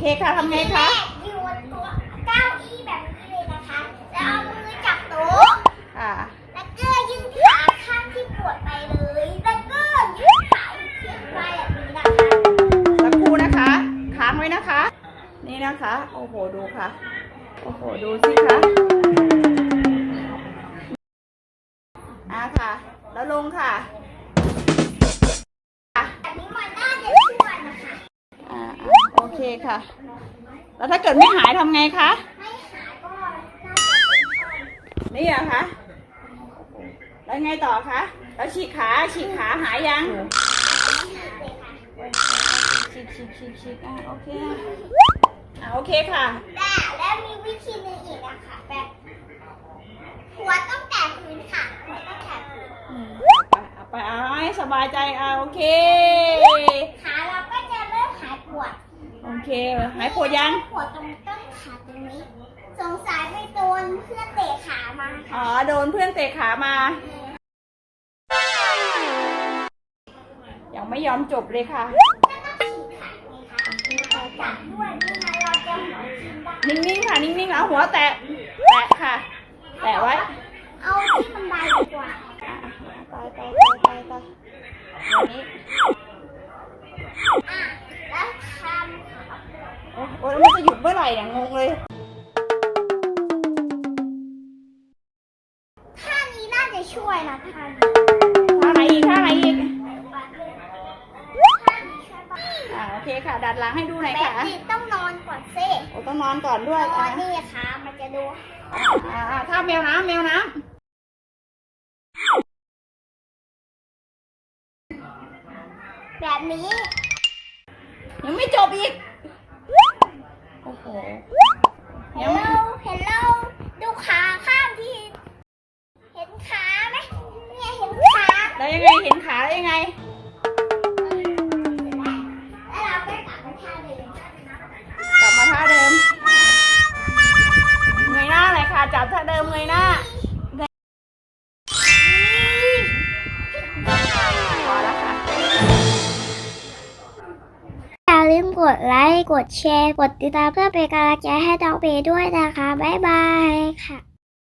เคค่ะทำไงคะอยู่บนตัวเก้าอี้แบบนี้เลยนะคะแล้วเอามือจับโต๊ะค่ะแล้วก็ยืดขาข้างที่ปวดไปเลยแล้วก็ยืดขาอีกทีไปแบบนี้นะคะสักครู่นะคะ ค้างไว้นะคะ นี่นะคะ โอ้โหดูค่ะ โอ้โหดูสิคะอะค่ะ แล้วลงค่ะ เคค่ะ แล้วถ้าเกิดไม่หายทำไงคะไม่หายก็น่าจะเป็นนี่เหรอคะ แล้วไงต่อคะ แล้วฉีกขา ฉีกขาหายยังเลยค่ะฉีกฉีกฉีกฉีกอะโอเคอะโอเคค่ะ แต่แล้วมีวิธีหนึ่งอีกนะคะแบบหัวต้องแตะพื้นค่ะหัวต้องแตะพื้นอืมเอาไปเอาไปเอาให้สบายใจอะโอเค ขาเราก็จะเริ่มหายปวด โอ เคหายปวดยังปวดตรงต้นขาตรงนี้ สงสัยไปโดนเพื่อนเตะขามา อ๋อ โดนเพื่อนเตะขามา ยังไม่ยอมจบเลยค่ะก็ต้องฉีกขาไงคะจับด้วยนี่นะเราจะหัวทิ่มได้นิ่งๆค่ะ นิ่งๆเอาหัวแตะ แตะค่ะ แตะไว้ แล้วมันจะหยุดเมื่อไหร่เนี่ยงงเลยำท่านี้น่าจะช่วยนะท่านี้ท่าไหนอีกท่าไหนอีก ท่านี้ช่วยบ้างอ่าโอเคค่ะ ดัดหลังให้ดูหน่อยแบค่ะบนี้ต้องนอนก่อนสิโอ้ต้องนอนก่อนด้นวยออะนนี่ค่ะ มันจะดูอ่าอ่าถ้าแมวน้ำแมวน้ำแบบนี้ยังไม่จบอีกโอ้โหเฮยัลงโลไม่เฮลโลดูขาข้างที่ เห็นขาไหมเนี่ยเห็นขา แล้วยังไงเห็นขาแล้วยังไง กดไลค์ กดแชร์ กดติดตามเพื่อเป็นกำลังใจให้น้องเบย์ด้วยนะคะ บ๊ายบายค่ะ